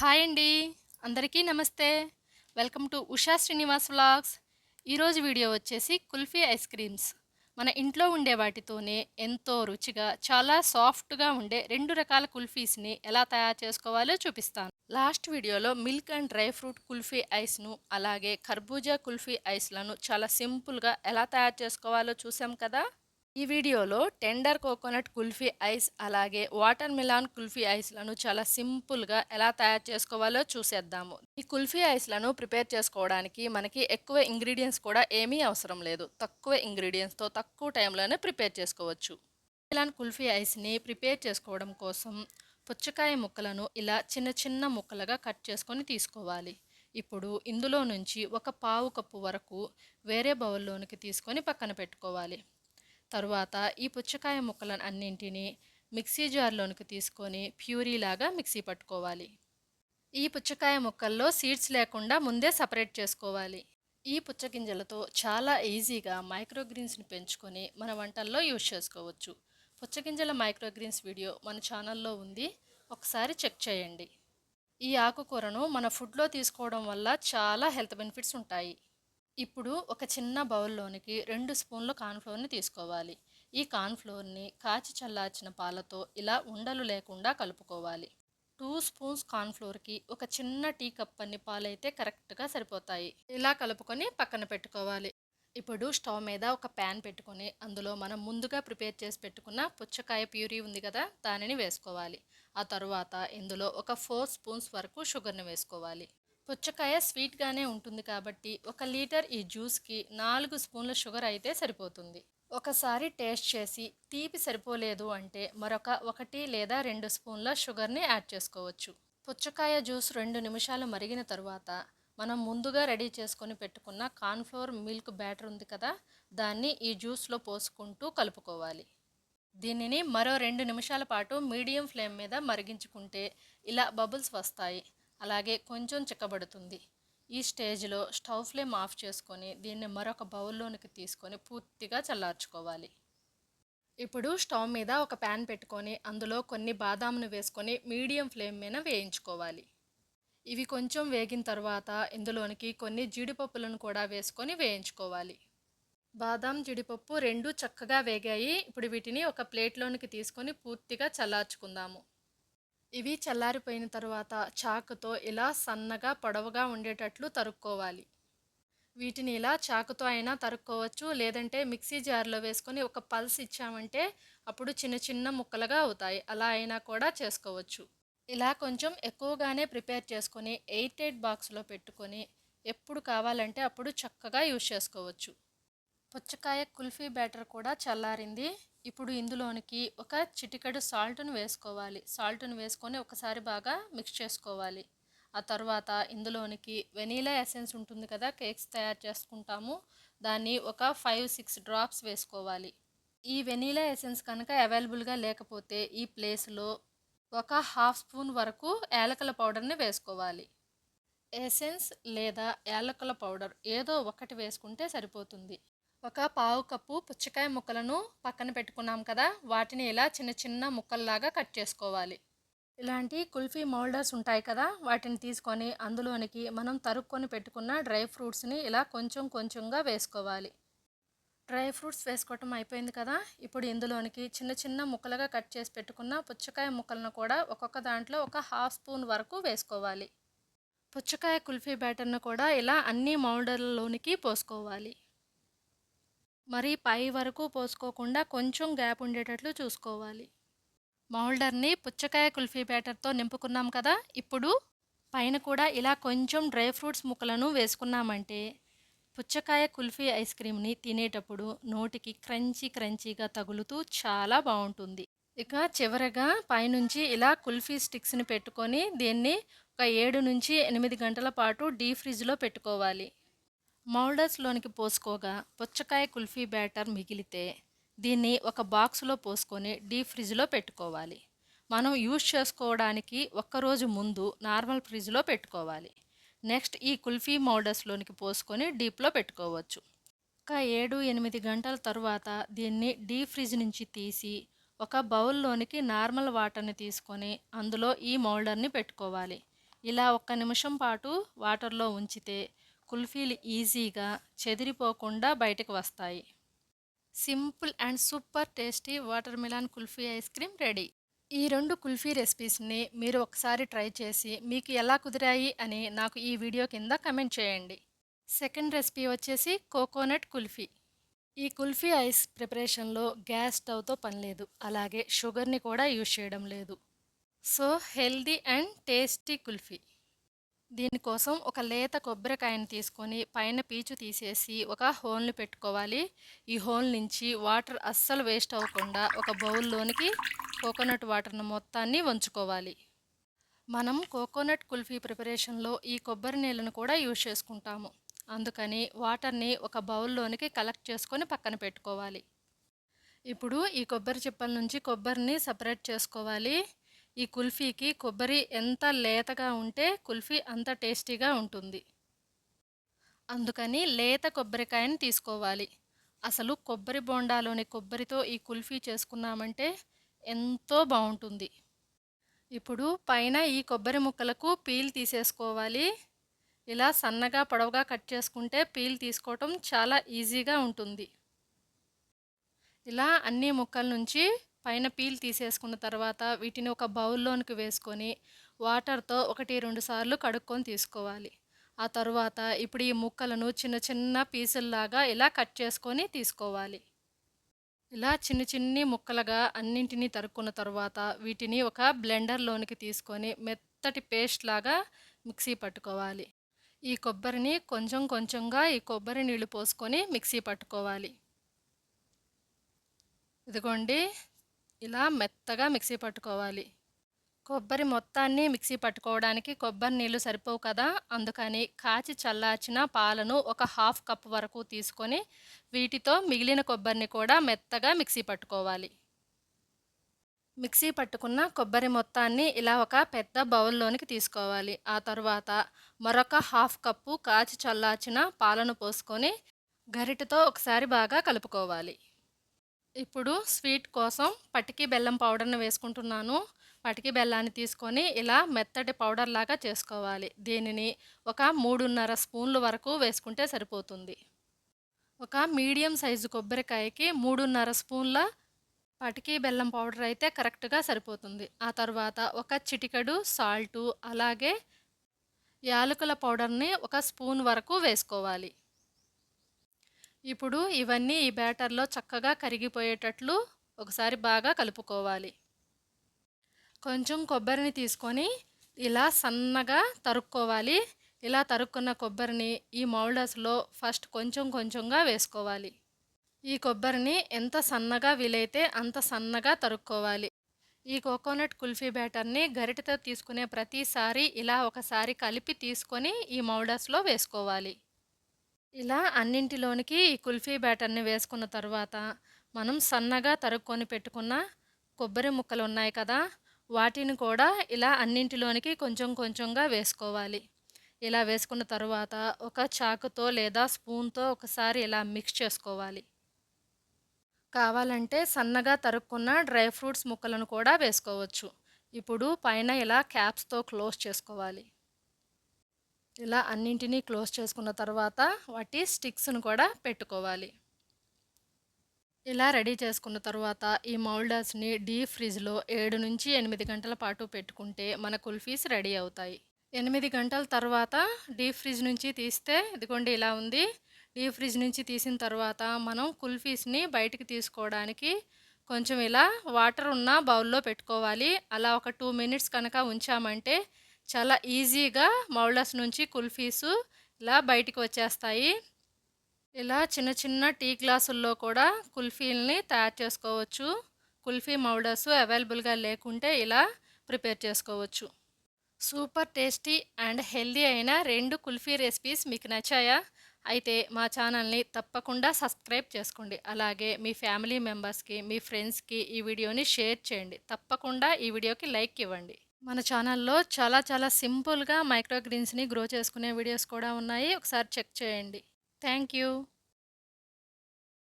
Hi అండి. అందరికీ నమస్తే. Welcome to Usha Srinivas vlogs. ఈరోజు వీడియో వచ్చేసి కుల్ఫీ ఐస్ క్రీమ్స్. మన ఇంట్లో ఉండే వాటితోనే ఎంతో రుచిగా చాలా సాఫ్ట్గా ఉండే రెండు రకాల కుల్ఫీస్ని ఎలా తయారు చేసుకోవాలో చూపిస్తాను. లాస్ట్ వీడియోలో milk and dry fruit kulfi ఐస్ను అలాగే ఖర్బూజా కుల్ఫీ ఐస్లను చాలా సింపుల్గా ఎలా తయారు చేసుకోవాలో చూసాం కదా? ఈ వీడియోలో టెండర్ కోకోనట్ కుల్ఫీ ఐస్ అలాగే వాటర్ మిలాన్ కుల్ఫీ ఐస్లను చాలా సింపుల్గా ఎలా తయారు చేసుకోవాలో చూసేద్దాము. ఈ కుల్ఫీ ఐస్లను ప్రిపేర్ చేసుకోవడానికి మనకి ఎక్కువ ఇంగ్రీడియంట్స్ కూడా ఏమీ అవసరం లేదు. తక్కువ ఇంగ్రీడియంట్స్తో తక్కువ టైంలోనే ప్రిపేర్ చేసుకోవచ్చు. మిలాన్ కుల్ఫీ ఐస్ని ప్రిపేర్ చేసుకోవడం కోసం పుచ్చకాయ ముక్కలను ఇలా చిన్న చిన్న ముక్కలుగా కట్ చేసుకొని తీసుకోవాలి. ఇప్పుడు ఇందులో నుంచి ఒక పావు కప్పు వరకు వేరే బౌల్లోనికి తీసుకొని పక్కన పెట్టుకోవాలి. తరువాత ఈ పుచ్చకాయ ముక్కలను అన్నింటినీ మిక్సీ జార్లోనికి తీసుకొని ప్యూరీలాగా మిక్సీ పట్టుకోవాలి. ఈ పుచ్చకాయ ముక్కల్లో సీడ్స్ లేకుండా ముందే సపరేట్ చేసుకోవాలి. ఈ పుచ్చగింజలతో చాలా ఈజీగా మైక్రోగ్రీన్స్ని పెంచుకొని మన వంటల్లో యూజ్ చేసుకోవచ్చు. పుచ్చగింజల మైక్రోగ్రీన్స్ వీడియో మన ఛానల్లో ఉంది. ఒకసారి చెక్ చేయండి. ఈ ఆకుకూరను మన ఫుడ్లో తీసుకోవడం వల్ల చాలా హెల్త్ బెనిఫిట్స్ ఉంటాయి. ఇప్పుడు ఒక చిన్న బౌల్లోనికి రెండు స్పూన్లు కార్న్ఫ్లోర్ని తీసుకోవాలి. ఈ కార్న్ఫ్లోర్ని కాచి చల్లార్చిన పాలతో ఇలా ఉండలు లేకుండా కలుపుకోవాలి. టూ స్పూన్స్ కార్న్ఫ్లోర్కి ఒక చిన్న టీ కప్ అన్ని పాలైతే కరెక్ట్గా సరిపోతాయి. ఇలా కలుపుకొని పక్కన పెట్టుకోవాలి. ఇప్పుడు స్టవ్ మీద ఒక ప్యాన్ పెట్టుకొని అందులో మనం ముందుగా ప్రిపేర్ చేసి పెట్టుకున్న పుచ్చకాయ ప్యూరీ ఉంది కదా దానిని వేసుకోవాలి. ఆ తర్వాత ఇందులో ఒక ఫోర్ స్పూన్స్ వరకు షుగర్ని వేసుకోవాలి. పుచ్చకాయ స్వీట్గానే ఉంటుంది కాబట్టి ఒక లీటర్ ఈ జ్యూస్కి నాలుగు స్పూన్ల షుగర్ అయితే సరిపోతుంది. ఒకసారి టేస్ట్ చేసి తీపి సరిపోలేదు అంటే మరొక ఒకటి లేదా రెండు స్పూన్ల షుగర్ని యాడ్ చేసుకోవచ్చు. పుచ్చకాయ జ్యూస్ రెండు నిమిషాలు మరిగిన తరువాత మనం ముందుగా రెడీ చేసుకొని పెట్టుకున్న కార్న్ఫ్లోర్ మిల్క్ బ్యాటర్ ఉంది కదా దాన్ని ఈ జ్యూస్లో పోసుకుంటూ కలుపుకోవాలి. దీనిని మరో రెండు నిమిషాల పాటు మీడియం ఫ్లేమ్ మీద మరిగించుకుంటే ఇలా బబుల్స్ వస్తాయి. అలాగే కొంచెం చిక్కబడుతుంది. ఈ స్టేజ్లో స్టవ్ ఫ్లేమ్ ఆఫ్ చేసుకొని దీన్ని మరొక బౌల్లోనికి తీసుకొని పూర్తిగా చల్లార్చుకోవాలి. ఇప్పుడు స్టవ్ మీద ఒక ప్యాన్ పెట్టుకొని అందులో కొన్ని బాదాంను వేసుకొని మీడియం ఫ్లేమ్ మీద వేయించుకోవాలి. ఇవి కొంచెం వేగిన తర్వాత ఇందులోనికి కొన్ని జీడిపప్పులను కూడా వేసుకొని వేయించుకోవాలి. బాదాం జీడిపప్పు రెండు చక్కగా వేగాయి. ఇప్పుడు వీటిని ఒక ప్లేట్లోనికి తీసుకొని పూర్తిగా చల్లార్చుకుందాము. ఇవి చల్లారిపోయిన తర్వాత చాకుతో ఇలా సన్నగా పొడవుగా ఉండేటట్లు తరుక్కోవాలి. వీటిని ఇలా చాకుతో అయినా తరుక్కోవచ్చు. లేదంటే మిక్సీ జార్లో వేసుకొని ఒక పల్స్ ఇచ్చామంటే అప్పుడు చిన్న చిన్న ముక్కలుగా అవుతాయి. అలా అయినా కూడా చేసుకోవచ్చు. ఇలా కొంచెం ఎక్కువగానే ప్రిపేర్ చేసుకొని ఎయిట్ ఎయిట్ బాక్స్లో పెట్టుకొని ఎప్పుడు కావాలంటే అప్పుడు చక్కగా యూజ్ చేసుకోవచ్చు. పుచ్చకాయ కుల్ఫీ బ్యాటర్ కూడా చల్లారింది. ఇప్పుడు ఇందులోనికి ఒక చిటికెడు సాల్ట్ను వేసుకోవాలి. సాల్ట్ను వేసుకొని ఒకసారి బాగా మిక్స్ చేసుకోవాలి. ఆ తర్వాత ఇందులోనికి వెనీలా ఎసెన్స్ ఉంటుంది కదా కేక్స్ తయారు చేసుకుంటాము. దాన్ని ఒక ఫైవ్ సిక్స్ డ్రాప్స్ వేసుకోవాలి. ఈ వెనీలా ఎసెన్స్ కనుక అవైలబుల్గా లేకపోతే ఈ ప్లేస్లో ఒక హాఫ్ స్పూన్ వరకు యాలకల పౌడర్ని వేసుకోవాలి. ఎసెన్స్ లేదా యాలకల పౌడర్ ఏదో ఒకటి వేసుకుంటే సరిపోతుంది. ఒక పావు కప్పు పుచ్చకాయ ముక్కలను పక్కన పెట్టుకున్నాం కదా వాటిని ఇలా చిన్న చిన్న ముక్కల్లాగా కట్ చేసుకోవాలి. ఇలాంటి కుల్ఫీ మౌల్డర్స్ ఉంటాయి కదా వాటిని తీసుకొని అందులోనికి మనం తరుక్కొని పెట్టుకున్న డ్రై ఫ్రూట్స్ని ఇలా కొంచెం కొంచెంగా వేసుకోవాలి. డ్రై ఫ్రూట్స్ వేసుకోవటం అయిపోయింది కదా ఇప్పుడు ఇందులోనికి చిన్న చిన్న ముక్కలుగా కట్ చేసి పెట్టుకున్న పుచ్చకాయ ముక్కలను కూడా ఒక్కొక్క దాంట్లో ఒక హాఫ్ స్పూన్ వరకు వేసుకోవాలి. పుచ్చకాయ కుల్ఫీ బ్యాటర్ను కూడా ఇలా అన్ని మౌల్డర్లలోనికి పోసుకోవాలి. మరి పై వరకు పోసుకోకుండా కొంచెం గ్యాప్ ఉండేటట్లు చూసుకోవాలి. మౌల్డర్ని పుచ్చకాయ కుల్ఫీ బ్యాటర్తో నింపుకున్నాం కదా ఇప్పుడు పైన కూడా ఇలా కొంచెం డ్రై ఫ్రూట్స్ ముక్కలను వేసుకున్నామంటే పుచ్చకాయ కుల్ఫీ ఐస్ క్రీమ్ని తినేటప్పుడు నోటికి క్రంచీ క్రంచీగా తగులుతూ చాలా బాగుంటుంది. ఇక చివరగా పైనుంచి ఇలా కుల్ఫీ స్టిక్స్ని పెట్టుకొని దీన్ని ఒక ఏడు నుంచి ఎనిమిది గంటల పాటు డీ ఫ్రిడ్జ్లో పెట్టుకోవాలి. మౌల్డర్స్లోనికి పోసుకోగా పుచ్చకాయ కుల్ఫీ బ్యాటర్ మిగిలితే దీన్ని ఒక బాక్స్లో పోసుకొని డీప్ ఫ్రిడ్జ్లో పెట్టుకోవాలి. మనం యూజ్ చేసుకోవడానికి ఒక్కరోజు ముందు నార్మల్ ఫ్రిడ్జ్లో పెట్టుకోవాలి. నెక్స్ట్ ఈ కుల్ఫీ మౌల్డర్స్లోనికి పోసుకొని డీప్లో పెట్టుకోవచ్చు. ఒక ఏడు ఎనిమిది గంటల తర్వాత దీన్ని డీప్ ఫ్రిడ్జ్ నుంచి తీసి ఒక బౌల్లోనికి నార్మల్ వాటర్ని తీసుకొని అందులో ఈ మౌల్డర్ని పెట్టుకోవాలి. ఇలా ఒక్క నిమిషం పాటు వాటర్లో ఉంచితే కుల్ఫీలు ఈజీగా చెదిరిపోకుండా బయటకు వస్తాయి. Simple and super tasty watermelon kulfi ice cream ready. ఈ రెండు కుల్ఫీ రెసిపీస్ని మీరు ఒకసారి ట్రై చేసి మీకు ఎలా కుదిరాయి అని నాకు ఈ వీడియో కింద కమెంట్ చేయండి. సెకండ్ రెసిపీ వచ్చేసి కోకోనట్ కుల్ఫీ. ఈ కుల్ఫీ ఐస్ ప్రిపరేషన్లో గ్యాస్ స్టవ్తో పని లేదు అలాగే షుగర్ని కూడా యూజ్ చేయడం లేదు. So healthy and tasty kulfi. దీనికోసం ఒక లేత కొబ్బరికాయని తీసుకొని పైన పీచు తీసేసి ఒక హోల్ని పెట్టుకోవాలి. ఈ హోల్ నుంచి వాటర్ అస్సలు వేస్ట్ అవ్వకుండా ఒక బౌల్లోనికి కోకోనట్ వాటర్ను మొత్తాన్ని వంచుకోవాలి. మనం కోకోనట్ కుల్ఫీ ప్రిపరేషన్లో ఈ కొబ్బరి నీళ్ళను కూడా యూజ్ చేసుకుంటాము. అందుకని వాటర్ని ఒక బౌల్లోనికి కలెక్ట్ చేసుకొని పక్కన పెట్టుకోవాలి. ఇప్పుడు ఈ కొబ్బరి చిప్పల నుంచి కొబ్బరిని సపరేట్ చేసుకోవాలి. ఈ కుల్ఫీకి కొబ్బరి ఎంత లేతగా ఉంటే కుల్ఫీ అంత టేస్టీగా ఉంటుంది. అందుకని లేత కొబ్బరికాయని తీసుకోవాలి. అసలు కొబ్బరి బోండాలోని కొబ్బరితో ఈ కుల్ఫీ చేసుకున్నామంటే ఎంతో బాగుంటుంది. ఇప్పుడు పైన ఈ కొబ్బరి ముక్కలకు పీల్ తీసేసుకోవాలి. ఇలా సన్నగా పొడవుగా కట్ చేసుకుంటే పీల్ తీసుకోవటం చాలా ఈజీగా ఉంటుంది. ఇలా అన్ని ముక్కల నుంచి పైన పీల్ తీసేసుకున్న తర్వాత వీటిని ఒక బౌల్లోనికి వేసుకొని వాటర్తో ఒకటి రెండు సార్లు కడుక్కొని తీసుకోవాలి. ఆ తర్వాత ఇప్పుడు ఈ ముక్కలను చిన్న చిన్న పీసుల్లాగా ఇలా కట్ చేసుకొని తీసుకోవాలి. ఇలా చిన్న చిన్ని ముక్కలుగా అన్నింటినీ తరుక్కున్న తర్వాత వీటిని ఒక బ్లెండర్లోనికి తీసుకొని మెత్తటి పేస్ట్ లాగా మిక్సీ పట్టుకోవాలి. ఈ కొబ్బరిని కొంచెం కొంచెంగా ఈ కొబ్బరి నీళ్ళు పోసుకొని మిక్సీ పట్టుకోవాలి. ఇదిగోండి ఇలా మెత్తగా మిక్సీ పట్టుకోవాలి. కొబ్బరి మొత్తాన్ని మిక్సీ పట్టుకోవడానికి కొబ్బరి నీళ్ళు సరిపోవు కదా అందుకని కాచి చల్లార్చిన పాలను ఒక హాఫ్ కప్ వరకు తీసుకొని వీటితో మిగిలిన కొబ్బరిని కూడా మెత్తగా మిక్సీ పట్టుకోవాలి. మిక్సీ పట్టుకున్న కొబ్బరి మొత్తాన్ని ఇలా ఒక పెద్ద బౌల్లోనికి తీసుకోవాలి. ఆ తర్వాత మరొక హాఫ్ కప్పు కాచి చల్లార్చిన పాలను పోసుకొని గరిటతో ఒకసారి బాగా కలుపుకోవాలి. ఇప్పుడు స్వీట్ కోసం పటికి బెల్లం పౌడర్ని వేసుకుంటున్నాను. పటికి బెల్లాన్ని తీసుకొని ఇలా మెత్తటి పౌడర్ లాగా చేసుకోవాలి. దీనిని ఒక మూడున్నర స్పూన్ల వరకు వేసుకుంటే సరిపోతుంది. ఒక మీడియం సైజు కొబ్బరికాయకి మూడున్నర స్పూన్ల పటికి బెల్లం పౌడర్ అయితే కరెక్ట్గా సరిపోతుంది. ఆ తర్వాత ఒక చిటికెడు సాల్టు అలాగే యాలకుల పౌడర్ని ఒక స్పూన్ వరకు వేసుకోవాలి. ఇప్పుడు ఇవన్నీ ఈ బ్యాటర్లో చక్కగా కరిగిపోయేటట్లు ఒకసారి బాగా కలుపుకోవాలి. కొంచెం కొబ్బరిని తీసుకొని ఇలా సన్నగా తరుక్కోవాలి. ఇలా తరుక్కున్న కొబ్బరిని ఈ మౌల్డర్స్లో ఫస్ట్ కొంచెం కొంచెంగా వేసుకోవాలి. ఈ కొబ్బరిని ఎంత సన్నగా వీలైతే అంత సన్నగా తరుక్కోవాలి. ఈ కోకోనట్ కుల్ఫీ బ్యాటర్ని గరిటతో తీసుకునే ప్రతిసారి ఇలా ఒకసారి కలిపి తీసుకొని ఈ మౌల్డర్స్లో వేసుకోవాలి. ఇలా అన్నింటిలోనికి ఈ కుల్ఫీ బ్యాటర్ని వేసుకున్న తర్వాత మనం సన్నగా తరుక్కొని పెట్టుకున్న కొబ్బరి ముక్కలు ఉన్నాయి కదా వాటిని కూడా ఇలా అన్నింటిలోనికి కొంచెం కొంచెంగా వేసుకోవాలి. ఇలా వేసుకున్న తర్వాత ఒక చాకుతో లేదా స్పూన్తో ఒకసారి ఇలా మిక్స్ చేసుకోవాలి. కావాలంటే సన్నగా తరుక్కున్న డ్రై ఫ్రూట్స్ ముక్కలను కూడా వేసుకోవచ్చు. ఇప్పుడు పైన ఇలా క్యాప్స్తో క్లోజ్ చేసుకోవాలి. ఇలా అన్నింటినీ క్లోజ్ చేసుకున్న తర్వాత వాటి స్టిక్స్ను కూడా పెట్టుకోవాలి. ఇలా రెడీ చేసుకున్న తర్వాత ఈ మౌల్డర్స్ని డీప్ ఫ్రిడ్జ్లో ఏడు నుంచి ఎనిమిది గంటల పాటు పెట్టుకుంటే మన కుల్ఫీస్ రెడీ అవుతాయి. ఎనిమిది గంటల తర్వాత డీప్ ఫ్రిడ్జ్ నుంచి తీస్తే ఇదిగోండి ఇలా ఉంది. డీప్ ఫ్రిడ్జ్ నుంచి తీసిన తర్వాత మనం కుల్ఫీస్ని బయటికి తీసుకోవడానికి కొంచెం ఇలా వాటర్ ఉన్న బౌల్లో పెట్టుకోవాలి. అలా ఒక టూ మినిట్స్ కనుక ఉంచామంటే చాలా ఈజీగా మౌల్డర్స్ నుంచి కుల్ఫీసు ఇలా బయటికి వచ్చేస్తాయి. ఇలా చిన్న చిన్న టీ గ్లాసుల్లో కూడా కుల్ఫీల్ని తయారు చేసుకోవచ్చు. కుల్ఫీ మౌల్డర్స్ అవైలబుల్గా లేకుంటే ఇలా ప్రిపేర్ చేసుకోవచ్చు. సూపర్ టేస్టీ అండ్ హెల్దీ అయిన రెండు కుల్ఫీ రెసిపీస్ మీకు నచ్చాయా? అయితే మా ఛానల్ని తప్పకుండా సబ్స్క్రైబ్ చేసుకోండి. అలాగే మీ ఫ్యామిలీ మెంబర్స్కి మీ ఫ్రెండ్స్కి ఈ వీడియోని షేర్ చేయండి. తప్పకుండా ఈ వీడియోకి లైక్ ఇవ్వండి. మన ఛానల్లో చాలా చాలా సింపుల్గా మైక్రోగ్రీన్స్ని గ్రో చేసుకునే వీడియోస్ కూడా ఉన్నాయి. ఒకసారి చెక్ చేయండి. Thank you